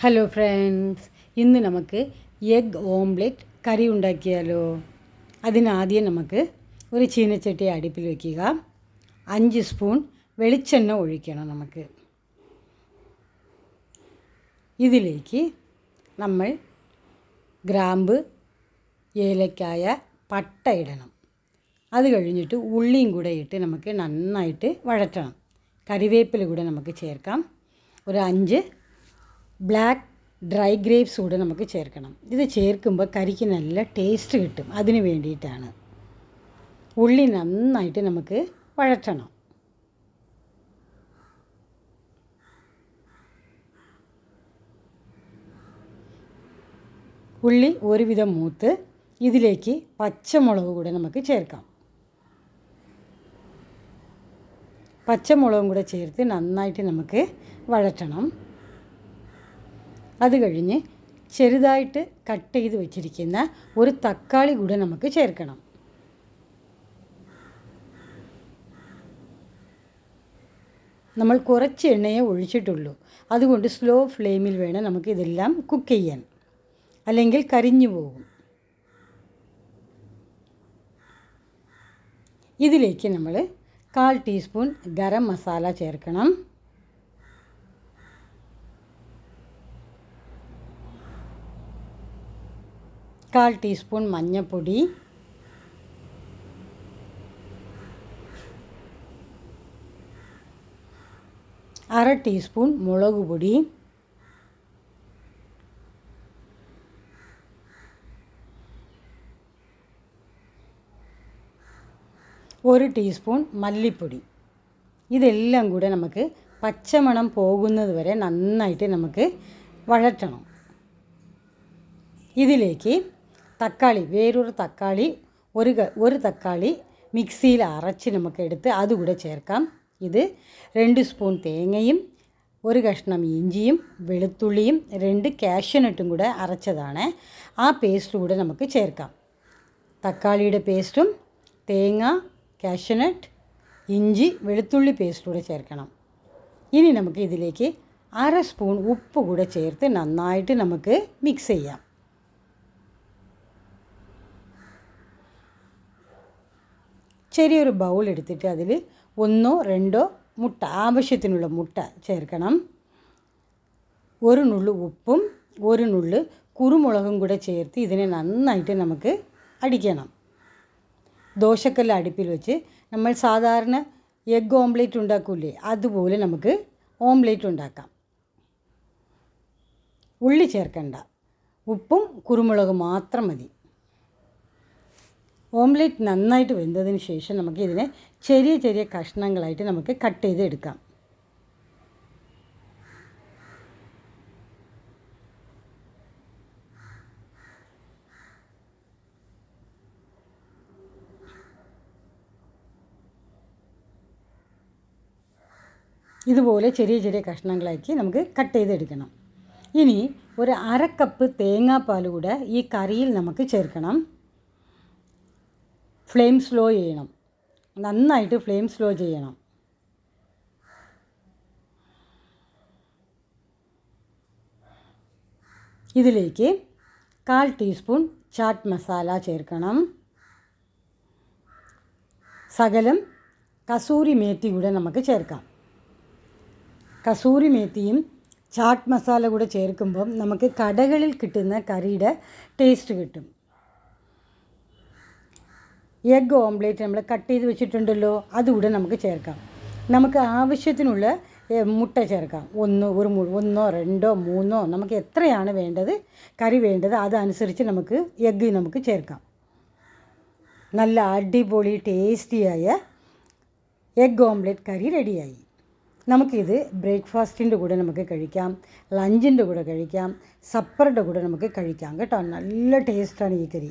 Hello friends ഇന്ന് നമുക്ക് egg omelette കറി ഉണ്ടാക്കിയാലോ? അതിനാദ്യം നമുക്ക് ഒരു ചീനച്ചട്ടി അടുപ്പിൽ വയ്ക്കുക അഞ്ച് സ്പൂൺ വെളിച്ചെണ്ണ ഒഴിക്കണം നമുക്ക്. ഇതിലേക്ക് നമ്മൾ ഗ്രാമ്പ് ഏലക്കായ പട്ട ഇടണം. അത് കഴിഞ്ഞിട്ട് ഉള്ളിയും കൂടെ ഇട്ട് നമുക്ക് നന്നായിട്ട് വഴറ്റണം. കറിവേപ്പില കൂടെ നമുക്ക് ചേർക്കാം. ഒരു അഞ്ച് ബ്ലാക്ക് ഡ്രൈ ഗ്രേപ്സ് കൂടെ നമുക്ക് ചേർക്കണം. ഇത് ചേർക്കുമ്പോൾ കറിക്ക് നല്ല ടേസ്റ്റ് കിട്ടും. അതിന് വേണ്ടിയിട്ടാണ്. ഉള്ളി നന്നായിട്ട് നമുക്ക് വഴറ്റണം. ഉള്ളി ഒരുവിധം മൂത്ത് ഇതിലേക്ക് പച്ചമുളക് കൂടെ നമുക്ക് ചേർക്കാം. പച്ചമുളകും കൂടെ ചേർത്ത് നന്നായിട്ട് നമുക്ക് വഴറ്റണം. അത് കഴിഞ്ഞ് ചെറുതായിട്ട് കട്ട് ചെയ്ത് വെച്ചിരിക്കുന്ന ഒരു തക്കാളി കൂടെ നമുക്ക് ചേർക്കണം. നമ്മൾ കുറച്ച് എണ്ണയെ ഒഴിച്ചിട്ടുള്ളൂ. അതുകൊണ്ട് സ്ലോ ഫ്ലെയിമിൽ വേണം നമുക്ക് ഇതെല്ലാം കുക്ക് ചെയ്യാൻ. അല്ലെങ്കിൽ കരിഞ്ഞു പോകും. ഇതിലേക്ക് നമ്മൾ കാൽ ടീസ്പൂൺ ഗരം മസാല ചേർക്കണം. കാൽ ടീസ്പൂൺ മഞ്ഞൾപ്പൊടി അര ടീസ്പൂൺ മുളക് പൊടി. ഒരു ടീസ്പൂൺ മല്ലിപ്പൊടി. ഇതെല്ലാം കൂടെ നമുക്ക് പച്ചമണം പോകുന്നത് വരെ നന്നായിട്ട് നമുക്ക് വഴറ്റണം. ഇതിലേക്ക് തക്കാളി വേറൊരു തക്കാളി ഒരു ഒരു തക്കാളി മിക്സിയിൽ അരച്ച് നമുക്ക് എടുത്ത് അതുകൂടെ ചേർക്കാം. ഇത് രണ്ട് സ്പൂൺ തേങ്ങയും ഒരു കഷ്ണം ഇഞ്ചിയും വെളുത്തുള്ളിയും രണ്ട് കാഷ്യനട്ടും കൂടെ അരച്ചതാണ്. ആ പേസ്റ്റ് കൂടെ നമുക്ക് ചേർക്കാം. തക്കാളിയുടെ പേസ്റ്റും തേങ്ങ കാഷ്യനട്ട് ഇഞ്ചി വെളുത്തുള്ളി പേസ്റ്റ് കൂടെ ചേർക്കണം. ഇനി നമുക്ക് ഇതിലേക്ക് അര സ്പൂൺ ഉപ്പ് കൂടെ ചേർത്ത് നന്നായിട്ട് നമുക്ക് മിക്സ് ചെയ്യാം. ചെറിയൊരു ബൗൾ എടുത്തിട്ട് അതിൽ ഒന്നോ രണ്ടോ മുട്ട ആവശ്യത്തിനുള്ള മുട്ട ചേർക്കണം. ഒരു നുള്ളു ഉപ്പും ഒരു നുള്ളു കുരുമുളകും കൂടെ ചേർത്ത് ഇതിനെ നന്നായിട്ട് നമുക്ക് അടിക്കണം. ദോശക്കല്ല് അടുപ്പിൽ വെച്ച് നമ്മൾ സാധാരണ എഗ് ഓംലേറ്റ് ഉണ്ടാക്കൂലേ അതുപോലെ നമുക്ക് ഓംലേറ്റ് ഉണ്ടാക്കാം. ഉള്ളി ചേർക്കണ്ട. ഉപ്പും കുരുമുളകും മാത്രം മതി. ഓംലെറ്റ് നന്നായിട്ട് വെന്തതിന് ശേഷം നമുക്ക് ഇതിനെ ചെറിയ ചെറിയ കഷ്ണങ്ങളായിട്ട് നമുക്ക് കട്ട് ചെയ്ത് എടുക്കാം ഇതുപോലെ ചെറിയ ചെറിയ കഷ്ണങ്ങളാക്കി നമുക്ക് കട്ട് ചെയ്തെടുക്കണം. ഇനി ഒരു അര കപ്പ് തേങ്ങാപ്പാൽ കൂടെ ഈ കറിയിൽ നമുക്ക് ചേർക്കണം. ഫ്ലെയിം സ്ലോ ചെയ്യണം. നന്നായിട്ട് ഫ്ലെയിം സ്ലോ ചെയ്യണം. ഇതിലേക്ക് കാൽ ടീസ്പൂൺ ചാട്ട് മസാല ചേർക്കണം. സകലം കസൂരി മേത്തി കൂടെ നമുക്ക് ചേർക്കാം. കസൂരി മേത്തിയും ചാട്ട് മസാല കൂടെ ചേർക്കുമ്പം നമുക്ക് കടകളിൽ കിട്ടുന്ന കറിയുടെ ടേസ്റ്റ് കിട്ടും. എഗ് ഓംലേറ്റ് നമ്മൾ കട്ട് ചെയ്ത് വെച്ചിട്ടുണ്ടല്ലോ അതുകൂടെ നമുക്ക് ചേർക്കാം. നമുക്ക് ആവശ്യത്തിനുള്ള മുട്ട ചേർക്കാം. ഒന്ന് ഒരു ഒന്നോ രണ്ടോ മൂന്നോ നമുക്ക് എത്രയാണ് വേണ്ടത് കറി വേണ്ടത് അതനുസരിച്ച് നമുക്ക് എഗ്ഗ് നമുക്ക് ചേർക്കാം. നല്ല അടിപൊളി ടേസ്റ്റിയായ എഗ് ഓംലെറ്റ് കറി റെഡിയായി. നമുക്കിത് ബ്രേക്ക്ഫാസ്റ്റിന്റെ കൂടെ നമുക്ക് കഴിക്കാം ലഞ്ചിന്റെ കൂടെ കഴിക്കാം സപ്പറിന്റെ കൂടെ നമുക്ക് കഴിക്കാം. കേട്ടോ നല്ല ടേസ്റ്റാണ് ഈ കറി.